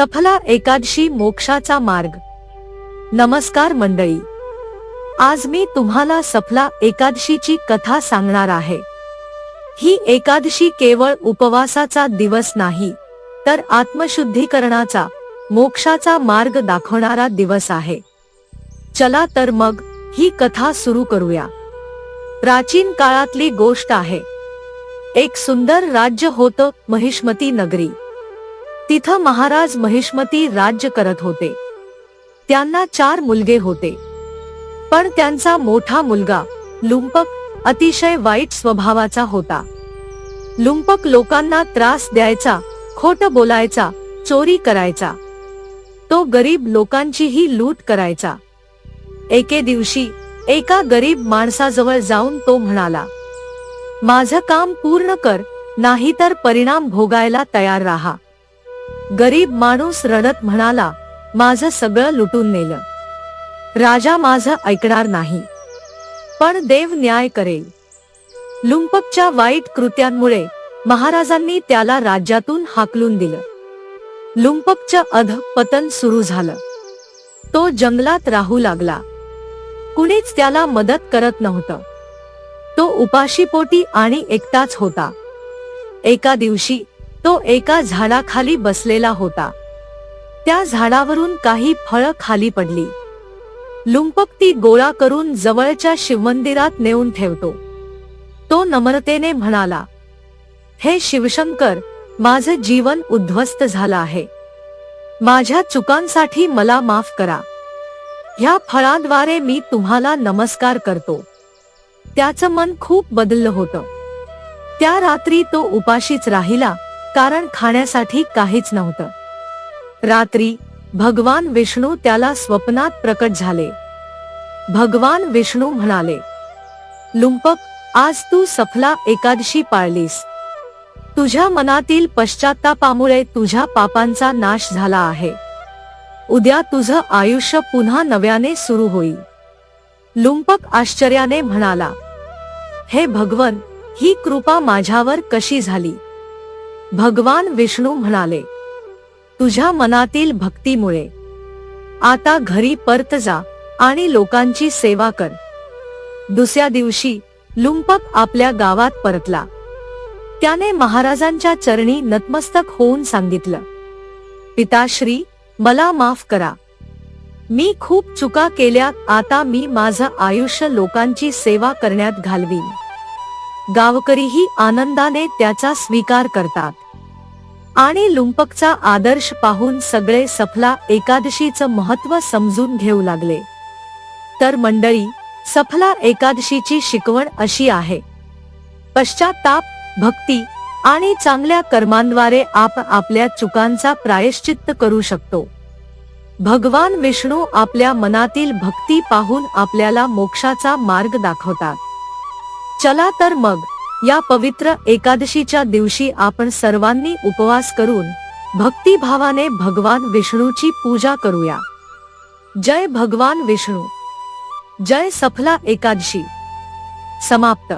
सफला एकादशी मोक्षाचा मार्ग. नमस्कार मंडळी. आज मी तुम्हाला सफला एकादशीची कथा सांगणार आहे. ही एकादशी केवळ उपवासाचा दिवस नाही तर आत्मशुद्धीकरणाचा मोक्षाचा मार्ग दाखवणारा दिवस आहे. चला तर मग ही कथा सुरू करूया. प्राचीन काळातली गोष्ट आहे. एक सुंदर राज्य होतं महिष्मती नगरी. तिथं महाराज महिष्मती राज्य करत होते. त्यांना चार मुलगे होते. पण त्यांचा मोठा मुलगा लुंपक अतिशय वाईट स्वभावाचा होता. लुंपक लोकांना त्रास द्यायचा खोट बोलायचा चोरी करायचा. तो गरीब लोकांचीही लूट करायचा. एके दिवशी एका गरीब माणसाजवळ जाऊन तो म्हणाला माझं काम पूर्ण कर नाहीतर परिणाम भोगायला तयार राहा. गरीब माणूस रडत म्हणाला माझं सगळं लुटून नेलं. राजा माझं ऐकणार नाही. पण देव न्याय करेल. लुंपकच्या वाईट कृत्यांमुळे महाराजांनी त्याला राज्यातून हाकलून दिलं. लुंपकचं अध पतन सुरू झालं. तो जंगलात राहू लागला. कुणीच त्याला मदत करत नव्हतं. तो उपाशीपोटी आणि एकटाच होता. एका दिवशी तो एका झाडाखाली बसलेला होता. त्या झाडावरून काही फळं खाली पडली. लुंपक ती गोळा करून जवळच्या शिवमंदिरात नेऊन ठेवतो. तो नम्रतेने म्हणाला हे शिवशंकर माझं जीवन उद्ध्वस्त झालं आहे. माझ्या चुकांसाठी मला माफ करा. ह्या फळाद्वारे मी तुम्हाला नमस्कार करतो. त्याचं मन खूप बदललं होतं. त्या रात्री तो उपाशीच राहिला कारण खाण्यासाठी काहीच नव्हतं. रात्री भगवान विष्णू त्याला स्वप्नात प्रकट झाले. भगवान विष्णू म्हणाले लुंपक आज तू सफला एकादशी पाळलीस. तुझ्या मनातील पश्चातापामुळे तुझ्या पापांचा नाश झाला आहे. उद्या तुझं आयुष्य पुन्हा नव्याने सुरू होईल. लुंपक आश्चर्याने म्हणाला हे भगवन ही कृपा माझ्यावर कशी झाली? भगवान विष्णू म्हणाले तुझ्या मनातील भक्तीमुळे आता घरी परत जा आणि लोकांची सेवा कर. दुसऱ्या दिवशी लुंपक आपल्या गावात परतला. त्याने महाराजांच्या चरणी नतमस्तक होऊन सांगितलं पिताश्री मला माफ करा. मी खूप चुका केल्या आता मी माझं आयुष्य लोकांची सेवा करण्यात घालवीन. गावकरीही आनंदाने त्याचा स्वीकार करतात. आणि लुंपकचा आदर्श पाहून सगळे सफला एकादशीचं महत्त्व समजून घेऊ लागले. तर मंडळी सफला एकादशीची शिकवण अशी आहे. पश्चाताप भक्ती आणि चांगल्या कर्मांद्वारे आप आपल्या चुकांचा प्रायश्चित्त करू शकतो. भगवान विष्णू आपल्या मनातील भक्ती पाहून आपल्याला मोक्षाचा मार्ग दाखवतात. चला तर मग या पवित्र एकादशीच्या दिवशी आपण सर्वांनी उपवास करून भक्तिभावाने भगवान विष्णूची पूजा करूया. जय भगवान विष्णू. जय सफला एकादशी. समाप्त.